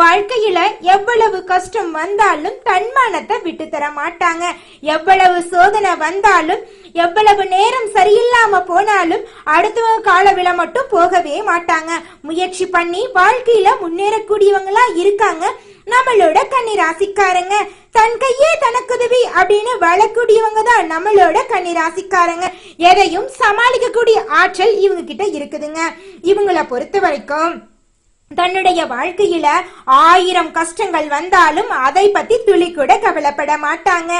வாழ்க்கையில எவ்வளவு கஷ்டம் வந்தாலும் தன்மானத்தை விட்டு தர மாட்டாங்க. எவ்வளவு சோதனை வந்தாலும் எவ்வளவு நேரம் சரியில்லாம போனாலும் அடுத்தவங்க கால விழ மட்டும் போகவே மாட்டாங்க. முயற்சி பண்ணி வாழ்க்கையில முன்னேறக்கூடியவங்களா இருக்காங்க. நம்மளோட கன்னி ராசிக்காரங்க தன் கையே தனக்குதவி அப்படின்னு வளக்கூடியவங்க தான் நம்மளோட கன்னி ராசிக்காரங்க எதையும் சமாளிக்கக்கூடிய ஆற்றல் இவங்க கிட்ட இருக்குதுங்க. இவங்கள பொறுத்த வரைக்கும் தன்னுடைய வாழ்க்கையில ஆயிரம் கஷ்டங்கள் வந்தாலும் அதை பத்தி துளி கூட கவலைப்பட மாட்டாங்க.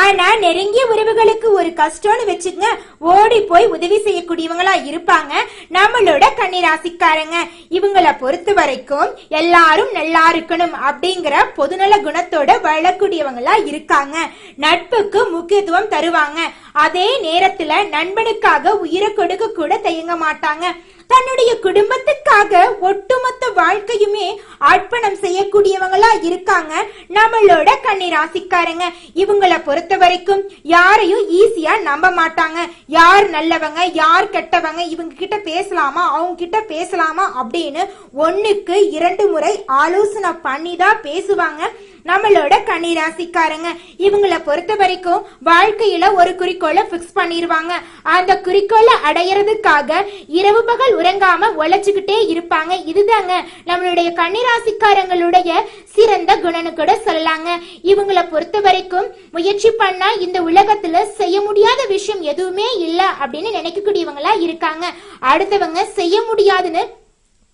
ஆனா நெருங்கிய உறவுகளுக்கு ஒரு கஷ்டம்னு வச்சுக்கங்க ஓடி போய் உதவி செய்யக்கூடியவங்களா இருப்பாங்க. நம்மளோட கன்னிராசிக்காரங்க இவங்களை பொறுத்த வரைக்கும் எல்லாரும் நல்லா இருக்கணும் அப்படிங்கிற பொதுநல குணத்தோட வாழக்கூடியவங்களா இருக்காங்க. நட்புக்கு முக்கியத்துவம் தருவாங்க. அதே நேரத்துல நண்பனுக்காக உயிரை கொடுக்க கூட தயங்க மாட்டாங்க. தன்னுடைய குடும்பத்துக்காக ஒட்டுமொத்த வாழ்க்கையுமே அர்ப்பணம் செய்யக்கூடியவங்களா இருக்காங்க. நம்மளோட கண்ணீர் ராசிக்காரங்க இவங்கள பொறுத்த வரைக்கும் யாரையும் ஈஸியா நம்ப மாட்டாங்க. யார் நல்லவங்க யார் கெட்டவங்க இவங்க கிட்ட பேசலாமா அவங்க கிட்ட பேசலாமா அப்படின்னு ஒன்னுக்கு இரண்டு முறை ஆலோசனை பண்ணி தான் பேசுவாங்க. நம்மளோட கன்னி ராசிக்காரங்க இவங்கள பொறுத்த வரைக்கும் வாழ்க்கையில ஒரு குறிக்கோளை பிக்ஸ் பண்ணிருவாங்க. அந்த குறிக்கோளை அடையறதுக்காக இரவு பகல் உறங்காம உழைச்சுக்கிட்டே இருப்பாங்க. இதுதாங்க நம்மளுடைய கன்னி ராசிக்காரங்களுடைய சிறந்த குணனு கூட சொல்லலாங்க. இவங்கள பொறுத்த வரைக்கும் முயற்சி பண்ணா இந்த உலகத்துல செய்ய முடியாத விஷயம் எதுவுமே இல்ல அப்படின்னு நினைக்கக்கூடியவங்களா இருக்காங்க. அடுத்தவங்க செய்ய முடியாதுன்னு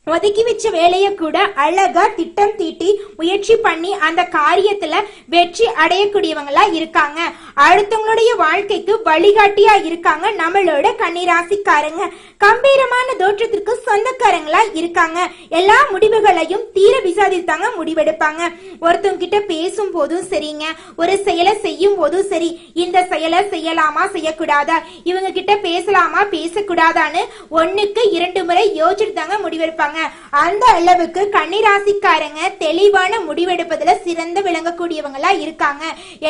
ஒதுக்கி வச்ச வேலைய கூட அழகா திட்டம் தீட்டி முயற்சி பண்ணி அந்த காரியத்துல வெற்றி அடையக்கூடியவங்களா இருக்காங்க. அடுத்தவங்களுடைய வாழ்க்கைக்கு வழிகாட்டியா இருக்காங்க நம்மளோட கன்னிராசிக்காரங்க. கம்பீரமான தோற்றத்திற்கு சொந்தக்காரங்களா இருக்காங்க. எல்லா முடிவுகளையும் தீர விசாரித்தாங்க முடிவெடுப்பாங்க. ஒருத்தவங்க கிட்ட பேசும் போதும் சரிங்க. ஒரு செயலை செய்யும் போதும் சரி. இந்த செயலை செய்யலாமா செய்யக்கூடாதா? இவங்க கிட்ட பேசலாமா பேசக்கூடாதான்னு ஒன்னுக்கு இரண்டு முறை யோசிச்சுட்டு தாங்க முடிவெடுப்பாங்க. அந்த அளவுக்கு கன்னிராசிக்காரங்க தெளிவான முடிவெடுப்பதுல சிறந்து விளங்கக்கூடியவங்களா இருக்காங்க.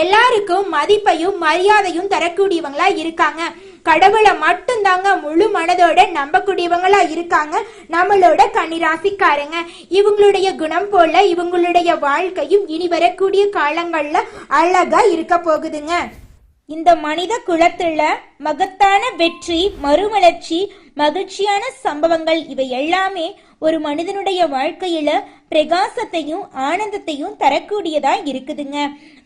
எல்லாருக்கும் மதிப்பையும் மரியாதையும் தரக்கூடியவங்களா இருக்காங்க. கடவுளை மட்டும்தாங்க முழு மனதோட நம்பக்கூடியவங்களா இருக்காங்க. நம்மளோட கன்னிராசிக்காரங்க. இவங்களுடைய குணம் போல இவங்களுடைய வாழ்க்கையும் இனி வரக்கூடிய காலங்கள்ல அழகா இருக்க போகுதுங்க. இந்த மனித குலத்துல மகத்தான வெற்றி மறுமலர்ச்சி மகிழ்ச்சியான சம்பவங்கள் இவை எல்லாமே ஒரு மனிதனுடைய வாழ்க்கையில பிரகாசத்தையும் ஆனந்தத்தையும் தரக்கூடியதா இருக்குதுங்க.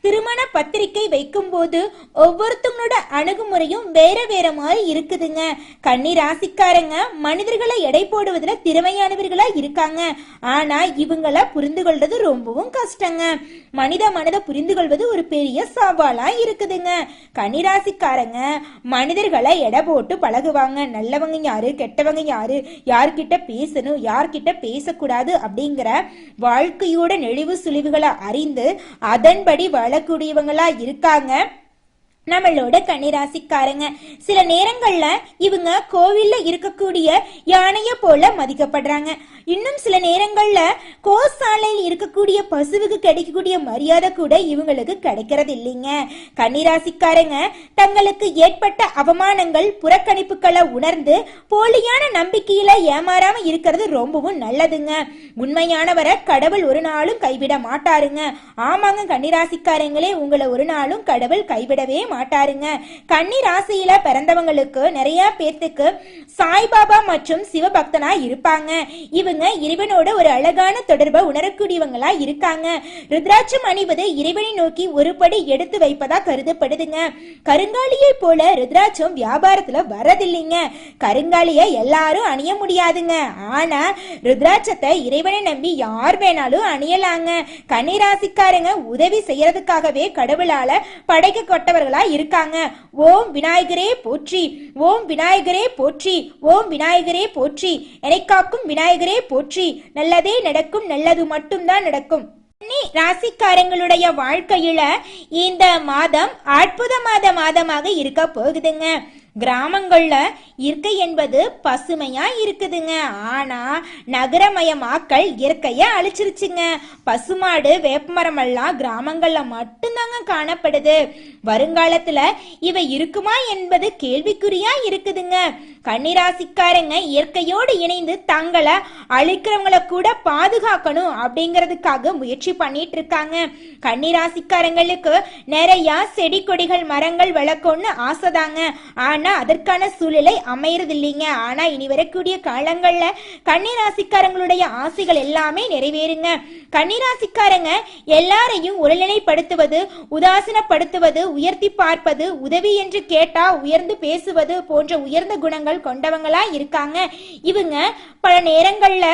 திருமண பத்திரிக்கை வைக்கும் போது ஒவ்வொருத்தவங்களோட அணுகுமுறையும் வேற வேற மாதிரி இருக்குதுங்க. கன்னி ராசிக்காரங்க மனிதர்களை எடை போடுவதுல திறமையானவர்களா இருக்காங்க. ஆனா இவங்கள புரிந்து கொள்றது ரொம்பவும் கஷ்டங்க. மனித மனித புரிந்து கொள்வது ஒரு பெரிய சவாலா இருக்குதுங்க. கன்னி ராசிக்காரங்க மனிதர்களை எடை போட்டு பழகுவாங்க. நல்லவங்க யாரு கெட்டவங்க யாரு யார்கிட்ட பேசணும் யார்கிட்ட பேசக்கூடாது அப்படிங்கிற வாழ்க்கையோட நெளிவு சுழிவுகளை அறிந்து அதன்படி வாழக்கூடியவங்களா இருக்காங்க. நம்மளோட கன்னிராசிக்காரங்க. சில நேரங்கள்ல இவங்க கோவில்ல இருக்கக்கூடிய யானைய போல மதிக்கப்படுறாங்க. இன்னும் சில நேரங்கள்ல கோசாலையில் இருக்கக்கூடிய பசுவுக்கு கிடைக்கக்கூடிய மரியாதை கூட இவங்களுக்கு கிடைக்கிறது இல்லைங்க. கன்னிராசிக்காரங்க தங்களுக்கு ஏற்பட்ட அவமானங்கள் புறக்கணிப்புகளை உணர்ந்து போலியான நம்பிக்கையில ஏமாறாம இருக்கிறது ரொம்பவும் நல்லதுங்க. உண்மையானவரை கடவுள் ஒரு நாளும் கைவிட மாட்டாருங்க. ஆமாங்க கன்னிராசிக்காரங்களே உங்களை ஒரு நாளும் கடவுள் கைவிடவே மாட்டாங்க மாட்டாருங்க. கன்னி ராசியில பிறந்தவங்களுக்கு நிறைய பேர்த்துக்கு சாய்பாபா மற்றும் சிவபக்தனா இருப்பாங்க. இவங்க இறைவனோட ஒரு அழகான தொடர்பை உணரக்கூடியவங்களா இருக்காங்க. ருத்ராட்சம் அணிவது இறைவனை நோக்கி ஒருபடி எடுத்து வைப்பதா கருதப்படுதுங்க. கருங்காலியை போல ருத்ராட்சம் வியாபாரத்துல வரதில்லைங்க கருங்காலிய எல்லாரும் அணிய முடியாதுங்க. ஆனா ருத்ராட்சத்தை இறைவனை நம்பி யார் வேணாலும் அணியலாங்க. கன்னிராசிக்காரங்க உதவி செய்யறதுக்காகவே கடவுளால படைக்கப்பட்டவர்களா இருக்காங்க. ஓம் விநாயகரே போற்றி. ஓம் விநாயகரே போற்றி. ஓம் விநாயகரே போற்றி. எனைக்காக்கும் காக்கும் விநாயகரே போற்றி. நல்லதே நடக்கும் நல்லது மட்டும்தான் நடக்கும். ராசிக்காரங்களுடைய வாழ்க்கையில இந்த மாதம் அற்புதமாத மாதமாக இருக்க போகுதுங்க. கிராமங்கள்ல இயற்கை என்பது பசுமையா இருக்குதுங்க. ஆனா நகரமயமாக்கல் இயற்கைய அழிச்சிருச்சுங்க. பசுமாடு வேப்பமரம் எல்லாம் கிராமங்கள்ல மட்டும்தாங்க காணப்படுது. வருங்காலத்துல இவை இருக்குமா என்பது கேள்விக்குறியா இருக்குதுங்க. கன்னிராசிக்காரங்க இயற்கையோடு இணைந்து தங்களை அழிக்கிறவங்கள கூட பாதுகாக்கணும் அப்படிங்கிறதுக்காக முயற்சி பண்ணிட்டு இருக்காங்க கன்னிராசிக்காரங்களுக்கு நிறைய செடி கொடிகள் மரங்கள் வளர்க்கணும்னு ஆசைதாங்க. ஆனா அதற்கான சூழ்நிலை அமையறது இல்லைங்க ஆனா இனி வரக்கூடிய காலங்கள்ல கன்னிராசிக்காரங்களுடைய ஆசைகள் எல்லாமே நிறைவேறுங்க. கன்னிராசிக்காரங்க எல்லாரையும் ஒருநிலைப்படுத்துவது உதாசீனப்படுத்துவது உயர்த்தி பார்ப்பது உதவி என்று கேட்டா உயர்ந்து பேசுவது போன்ற உயர்ந்த குணங்கள் கொண்டவங்களா இருக்காங்க. இவங்க பல நேரங்கள்ல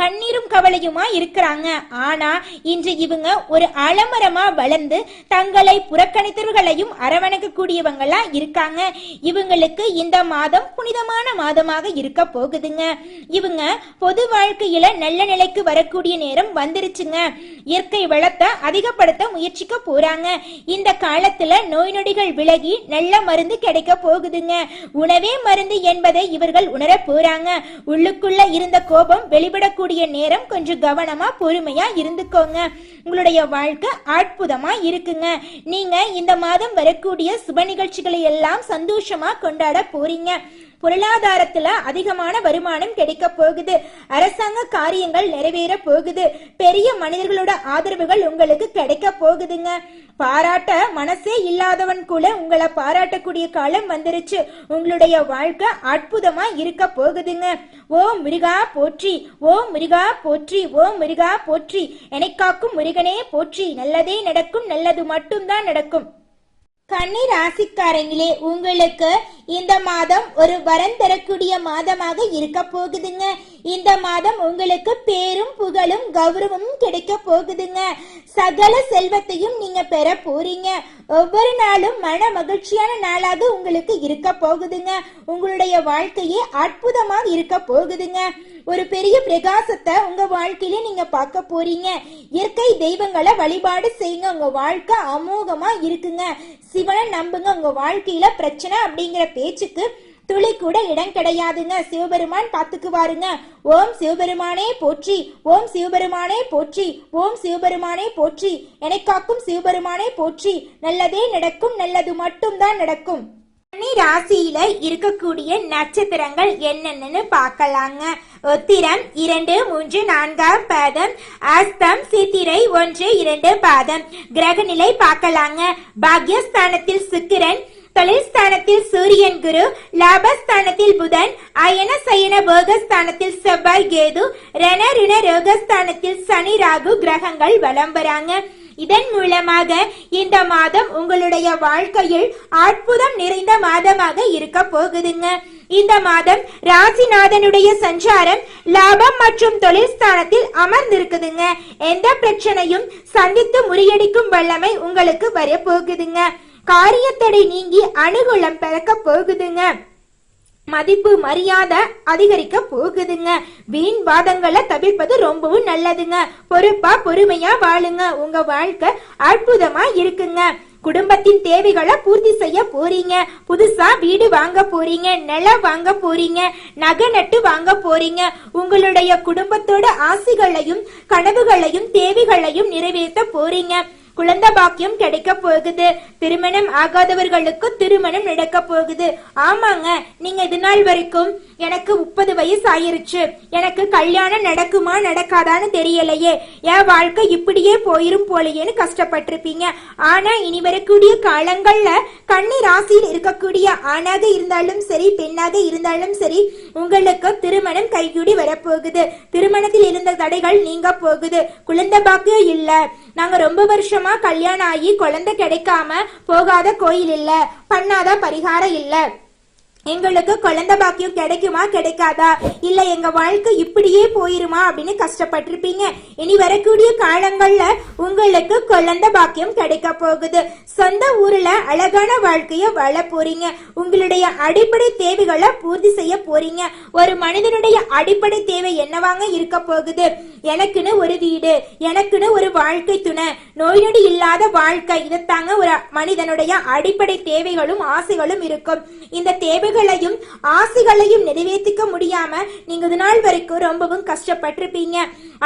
கண்ணீரும் கவலையுமா இருக்கிறாங்க. ஆனா இன்று இவங்க ஒரு அலமரமா வளர்ந்து தங்களை புறக்கணித்தவர்களையும் அரவணைக்க கூடியவங்களா இருக்காங்க. இவங்களுக்கு இந்த மாதம் புனிதமான மாதமாக இருக்க போகுதுங்க. இவங்க பொது வாழ்க்கையில நல்ல நிலைக்கு வரக்கூடிய நேரம் வந்துருச்சுங்க. இயற்கை வளத்தை அதிகப்படுத்த முயற்சிக்க போறாங்க. இந்த காலத்துல நோய் நொடிகள் விலகி நல்ல மருந்து கிடைக்க போகுதுங்க. உணவே மருந்து என்பதை இவர்கள் உணர போறாங்க. உள்ளுக்குள்ள இருந்த கோபம் வெளிப்படக்கூடிய நேரம் கொஞ்சம் கவனமா பொறுமையா இருந்துக்கோங்க. உங்களுடைய வாழ்க்கை அற்புதமா இருக்குங்க. நீங்க இந்த மாதம் வரக்கூடிய சுப நிகழ்ச்சிகளை எல்லாம் சந்தோஷமா கொண்டாட போறீங்க. பொருளாதாரத்துல அதிகமான வருமானம் கிடைக்க போகுது. அரசாங்க காரியங்கள் நிறைவேற போகுது. பெரிய மனிதர்களோட ஆதரவுகள் உங்களுக்கு கிடைக்க போகுதுங்க. பாராட்ட மனசே இல்லாதவன் கூட உங்களை பாராட்டக்கூடிய காலம் வந்துருச்சு. உங்களுடைய வாழ்க்கை அற்புதமா இருக்க போகுதுங்க. ஓ முருகா போற்றி. ஓ முருகா போற்றி. ஓ முருகா போற்றி. என்னை காக்கும் முருகனே போற்றி. நல்லதே நடக்கும் நல்லது மட்டும்தான் நடக்கும். கன்னி ராசிக்காரங்களே உங்களுக்கு இந்த மாதம் ஒரு வரம் தரக்கூடிய மாதமாக இருக்க போகுதுங்க. இந்த மாதம் உங்களுக்கு பேரும் புகழும் கௌரவமும் கிடைக்க போகுதுங்க. சகல செல்வத்தையும் நீங்க பெற போறீங்க. ஒவ்வொரு நாளும் மன மகிழ்ச்சியான நாளாக உங்களுக்கு இருக்க போகுதுங்க. உங்களுடைய வாழ்க்கையே அற்புதமாக இருக்க போகுதுங்க. ஒரு பெரிய பிரகாசத்தை உங்க வாழ்க்கையில நீங்க பார்க்க போறீங்க. இயற்கை தெய்வங்களை வழிபாடு செய்யுங்க. உங்க வாழ்க்கை அமோகமா இருக்குங்க. சிவனை நம்புங்க. உங்க வாழ்க்கையில பிரச்சனை அப்படிங்கிற பேச்சுக்கு துளி கூட இடம் கிடையாதுங்க. சிவபெருமான் பாத்துக்குவாருங்க ஓம் சிவபெருமானே போற்றி. ஓம் சிவபெருமானே போற்றி. ஓம் சிவபெருமானே போற்றி. எனக்காக்கும் சிவபெருமானே போற்றி. நல்லதே நடக்கும். நல்லது மட்டும்தான் நடக்கும். கன்னி ராசியில இருக்கக்கூடிய நட்சத்திரங்கள் என்னென்னு பார்க்கலாங்க. உத்திரம் இரண்டு மூன்று நான்காம் பாதம் அஸ்தம் சித்திரை ஒன்று இரண்டு பாதம். கிரக நிலை பார்க்கலாங்க. பாக்யஸ்தானத்தில் சுக்கிரன் தொழில்ஸ்தானத்தில் சூரியன் குரு லாபஸ்தானத்தில் புதன் அயன சயன போகஸ்தானத்தில் செவ்வாய் கேது ரண ரோகஸ்தானத்தில் சனி ராகு கிரகங்கள் வலம் வராங்க. இதன் மூலமாக இந்த மாதம் உங்களுடைய வாழ்க்கையில் அற்புதம் நிறைந்த மாதமாக இருக்க போகுதுங்க. இந்த மாதம் ராசிநாதனுடைய சஞ்சாரம் லாபம் மற்றும் தொழில் ஸ்தானத்தில் அமர்ந்திருக்குதுங்க. எந்த பிரச்சனையும் சந்தித்து முறியடிக்கும் வல்லமை உங்களுக்கு வரப்போகுதுங்க. காரியத்தடை நீங்கி அனுகூலம் பிறக்க போகுதுங்க. மதிப்பு மரியாதை அதிகரிக்க போகுதுங்க. வீண் வாதங்களை தவிர்ப்பது ரொம்பவும் நல்லதுங்க. பொறுப்பா பொறுமையா வாழுங்க. உங்க வாழ்க்கை அற்புதமா இருக்குங்க. குடும்பத்தின் தேவைகளை பூர்த்தி செய்ய போறீங்க. புதுசா வீடு வாங்க போறீங்க. நிலம் வாங்க போறீங்க. நகை நட்டு வாங்க போறீங்க. உங்களுடைய குடும்பத்தோட ஆசைகளையும் கனவுகளையும் தேவைகளையும் நிறைவேற்ற போறீங்க. குழந்தை பாக்கியம் கிடைக்க போகுது. திருமணம் ஆகாதவர்களுக்கு திருமணம் நடக்க போகுது. ஆமாங்க நீங்க இது நாள் வரைக்கும் எனக்கு முப்பது வயசு ஆயிருச்சு. எனக்கு கல்யாணம் நடக்குமா நடக்காதான்னு தெரியலையே. என் வாழ்க்கை இப்படியே போயிரும் போலையேன்னு கஷ்டப்பட்டிருப்பீங்க. ஆனா இனி வரக்கூடிய காலங்கள்ல கன்னி ராசியில் இருக்கக்கூடிய ஆணாக இருந்தாலும் சரி பெண்ணாக இருந்தாலும் சரி உங்களுக்கு திருமணம் கைகூடி வரப்போகுது. திருமணத்தில் இருந்த தடைகள் நீங்க போகுது. குழந்தை பாக்கியம் இல்ல. நாங்க ரொம்ப வருஷமா கல்யாணம் ஆகி குழந்தை கிடைக்காம போகாத கோயில் இல்ல பண்ணாத பரிகாரம் இல்ல. எங்களுக்கு குழந்தை பாக்கியம் கிடைக்குமா கிடைக்காதா? இல்ல எங்க வாழ்க்கை இப்படியே போயிருமா அப்படின்னு கஷ்டப்பட்டிருப்பீங்க. இனி வரக்கூடிய காலங்கள்ல உங்களுக்கு குழந்தை பாக்கியம் கிடைக்க போகுது. சொந்த ஊர்ல அழகான வாழ்க்கைய வாழ போறீங்க. உங்களுடைய அடிப்படை தேவைகளை பூர்த்தி செய்ய போறீங்க. ஒரு மனிதனுடைய அடிப்படை தேவை என்னவாங்க இருக்க போகுது? எனக்குன்னு ஒரு வீடு எனக்குன்னு ஒரு வாழ்க்கை துணை நோய் நொடி இல்லாத வாழ்க்கை. இதைத்தாங்க ஒரு மனிதனுடைய அடிப்படை தேவைகளும் ஆசைகளும் இருக்கும். இந்த தேவைகளையும் ஆசைகளையும் நிறைவேற்றிக்க முடியாம நீங்க இது நாள் வரைக்கும் ரொம்பவும் கஷ்டப்பட்டிருப்பீங்க.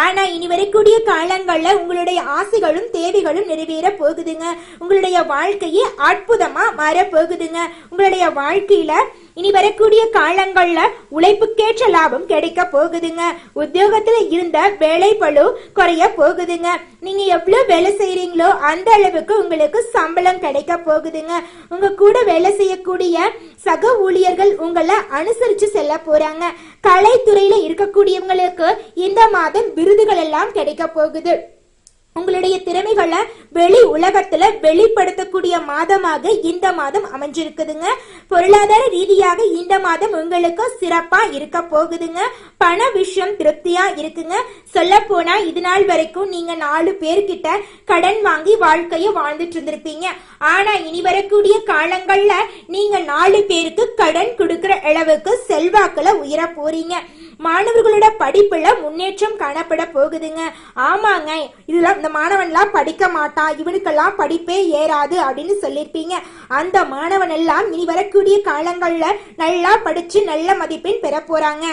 ஆனா இனி வரக்கூடிய காலங்கள்ல உங்களுடைய ஆசைகளும் தேவைகளும் நிறைவேற போகுதுங்க. உங்களுடைய வாழ்க்கையே அற்புதமா மாற போகுதுங்க. உங்களுடைய வாழ்க்கையில இனி வரக்கூடிய காலங்கள்ல உழைப்புக்கேற்ற லாபம் கிடைக்க போகுதுங்க. உத்தியோகத்துல இருந்த வேலை பழு குறைய போகுதுங்க. நீங்க எவ்வளவு வேலை செய்யறீங்களோ அந்த அளவுக்கு உங்களுக்கு சம்பளம் கிடைக்க போகுதுங்க. உங்க கூட வேலை செய்யக்கூடிய சக ஊழியர்கள் உங்களை அனுசரிச்சு செல்ல போறாங்க. கலைத்துறையில இருக்கக்கூடியவங்களுக்கு இந்த மாதம் விருதுகள் எல்லாம் கிடைக்க போகுது. உங்களுடைய திறமைகளை வெளி உலகத்துல வெளிப்படுத்தக்கூடிய மாதமாக இந்த மாதம் அமைஞ்சிருக்குதுங்க. பொருளாதார ரீதியாக இந்த மாதம் உங்களுக்கு சிறப்பா இருக்க போகுதுங்க. பண விஷயம் திருப்தியா இருக்குங்க. சொல்ல போனா இது நாள் வரைக்கும் நீங்க நாலு பேர்கிட்ட கடன் வாங்கி வாழ்க்கைய வாழ்ந்துட்டு இருந்திருப்பீங்க. ஆனா இனி வரக்கூடிய காலங்கள்ல நீங்க நாலு பேருக்கு கடன் கொடுக்கிற அளவுக்கு செல்வாக்குல உயர போறீங்க. மாணவர்களோட படிப்புல முன்னேற்றம் காணப்பட போகுதுங்க. ஆமாங்க இதுல இந்த மாணவன்லாம் படிக்க மாட்டான் இவனுக்கெல்லாம் படிப்பே ஏறாது அப்படின்னு சொல்லியிருப்பீங்க அந்த மாணவன் எல்லாம் இனி வரக்கூடிய காலங்கள்ல நல்லா படிச்சு நல்ல மதிப்பெண் பெற போறாங்க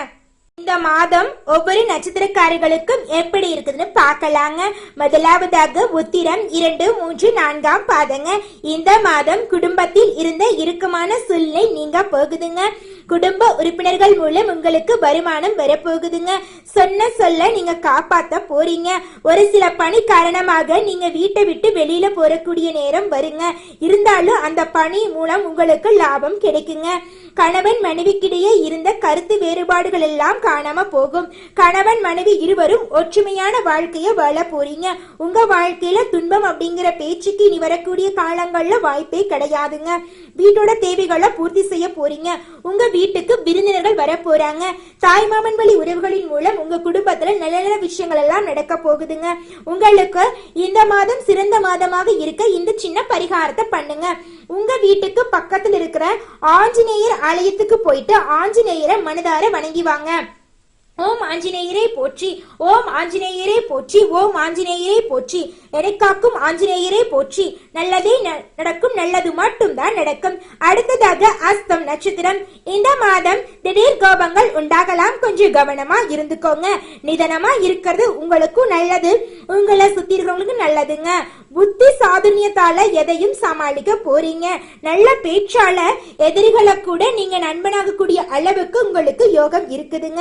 இந்த மாதம் ஒவ்வொரு நட்சத்திரக்காரர்களுக்கும் எப்படி இருக்குதுன்னு பார்க்கலாங்க. முதலாவதாக உத்திரம் இரண்டு மூன்று நான்காம் பாதங்க. இந்த மாதம் குடும்பத்தில் இருந்த இறுக்கமான சூழ்நிலை நீங்க போகுதுங்க. குடும்ப உறுப்பினர்கள் மூலம் உங்களுக்கு வருமானம் வரப்போகுதுங்க. சொன்ன சொல்ல நீங்க காப்பாத்த போறீங்க. ஒரு சில பணி காரணமாக நீங்க வீட்டை விட்டு வெளியில போறக்கூடிய நேரம் வருங்க. இருந்தாலும் அந்த பணி மூலம் உங்களுக்கு லாபம் கிடைக்குங்க. கணவன் மனைவிக்கிடையே இருந்த கருத்து வேறுபாடுகள் எல்லாம் காணாம போகும். கணவன் மனைவி இருவரும் ஒற்றுமையான வாழ்க்கைய வாழ போறீங்க. உங்க வாழ்க்கையில துன்பம் அப்படிங்கிற பேச்சுக்கு இனி வரக்கூடிய காலங்கள்ல வாய்ப்பே கிடையாதுங்க. வீட்டோட தேவைகளை பூர்த்தி செய்ய போறீங்க. உங்க வீட்டுக்கு விருந்தினர்கள் வர போறாங்க. தாய் மாமன் வழி உறவுகளின் மூலம் உங்க குடும்பத்துல நல்ல நல்ல விஷயங்கள் எல்லாம் நடக்க போகுதுங்க. உங்களுக்கு இந்த மாதம் சிறந்த மாதமாக இருக்க இந்த சின்ன பரிகாரத்தை பண்ணுங்க. உங்க வீட்டுக்கு பக்கத்துல இருக்கிற ஆஞ்சநேயர் ஆலயத்துக்கு போயிட்டு ஆஞ்சநேயரை மனதார வணங்கி வாங்க ஓம் ஆஞ்சநேயரே போற்றி ஓம் ஆஞ்சநேயரே போற்றி ஓம் ஆஞ்சநேயரே போற்றி. எடைக்காக்கும் ஆஞ்சநேயரே போற்றி. நல்லதே ந- நடக்கும் நல்லது மட்டும்தான் நடக்கும். அடுத்ததாக அஸ்தம் நட்சத்திரம். இந்த மாதம் திடீர் கோபங்கள் உண்டாகலாம். கொஞ்சம் கவனமா இருந்துக்கோங்க. நிதானமா இருக்கிறது உங்களுக்கும் நல்லது. உங்களை சுத்தி இருக்கிறவங்களுக்கு நல்லதுங்க. புத்தி சாதுரியத்தால எதையும் சமாளிக்க போறீங்க. நல்ல பேச்சால எதிரிகளை கூட நீங்க நண்பனாக கூடிய அளவுக்கு உங்களுக்கு யோகம் இருக்குதுங்க.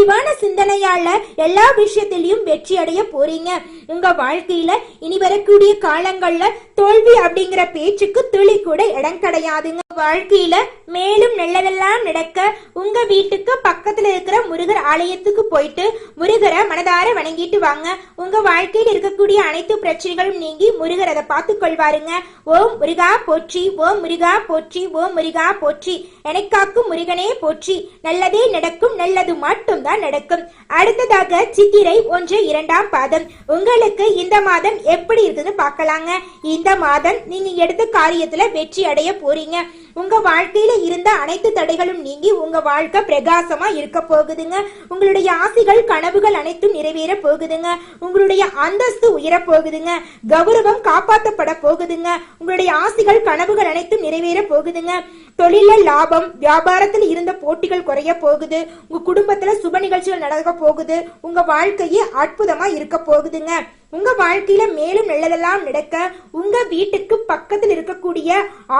தெளிவான சிந்தனையால எல்லா விஷயத்திலையும் வெற்றி அடைய போறீங்க. உங்க வாழ்க்கையில இனி வரக்கூடிய காலங்கள்ல தோல்வி அப்படிங்கிற பேச்சுக்கு துளி கூட இடம் கிடையாதுங்க. வாழ்க்கையில மேலும் நல்லதெல்லாம் நடக்க உங்க வீட்டுக்கு பக்கத்துல இருக்கிற முருகர் ஆலயத்துக்கு போயிட்டு முருகரை மனதார வணங்கிட்டு வாங்க. உங்க வாழ்க்கையில் இருக்கக்கூடிய அனைத்து பிரச்சனைகளும் நீங்கி முருகர் அதை பார்த்து கொள்வாருங்க. ஓம் முருகா போற்றி ஓம் முருகா போற்றி ஓம் முருகா போற்றி. எனக்காக்கும் முருகனே போற்றி. நல்லதே நடக்கும் நல்லது மட்டும் தான் நடக்கும். அடுத்ததாக சித்திரை ஒன்று இரண்டாம் பாதம். உங்களுக்கு இந்த மாதம் எப்படி இருக்குன்னு பார்க்கலாங்க. இந்த மாதம் நீங்க எடுத்த காரியத்துல வெற்றி அடைய போறீங்க. உங்க வாழ்க்கையில இருந்த அனைத்து தடைகளும் நீங்கி உங்க வாழ்க்கை பிரகாசமா இருக்க போகுதுங்க. உங்களுடைய ஆசைகள் கனவுகள் அனைத்தும் நிறைவேற போகுதுங்க. உங்களுடைய அந்தஸ்து உயர போகுதுங்க. கௌரவம் காப்பாற்றப்பட போகுதுங்க. உங்களுடைய ஆசைகள் கனவுகள் அனைத்தும் நிறைவேற போகுதுங்க. தொழில லாபம் வியாபாரத்தில் இருந்த போட்டிகள் குறைய போகுது. உங்க குடும்பத்துல சுப நிகழ்ச்சிகள் நடக்க போகுது. உங்க வாழ்க்கையே அற்புதமா இருக்க போகுதுங்க. உங்க வாழ்க்கையில மேலும் நல்லதெல்லாம் நடக்க உங்க வீட்டுக்கு பக்கத்தில் இருக்கக்கூடிய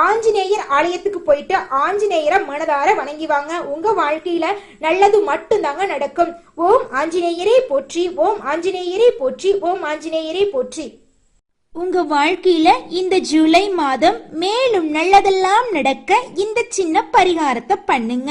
ஆஞ்சநேயர் ஆலயத்துக்கு போயிட்டு ஆஞ்சநேயரை மனதார வணங்கி வாங்க. உங்க வாழ்க்கையில நல்லது மட்டும்தாங்க நடக்கும். ஓம் ஆஞ்சநேயரே போற்றி ஓம் ஆஞ்சநேயரே போற்றி ஓம் ஆஞ்சநேயரே போற்றி. உங்க வாழ்க்கையில இந்த ஜூலை மாதம் மேலும் நல்லதெல்லாம் நடக்க இந்த சின்ன பரிகாரத்தை பண்ணுங்க.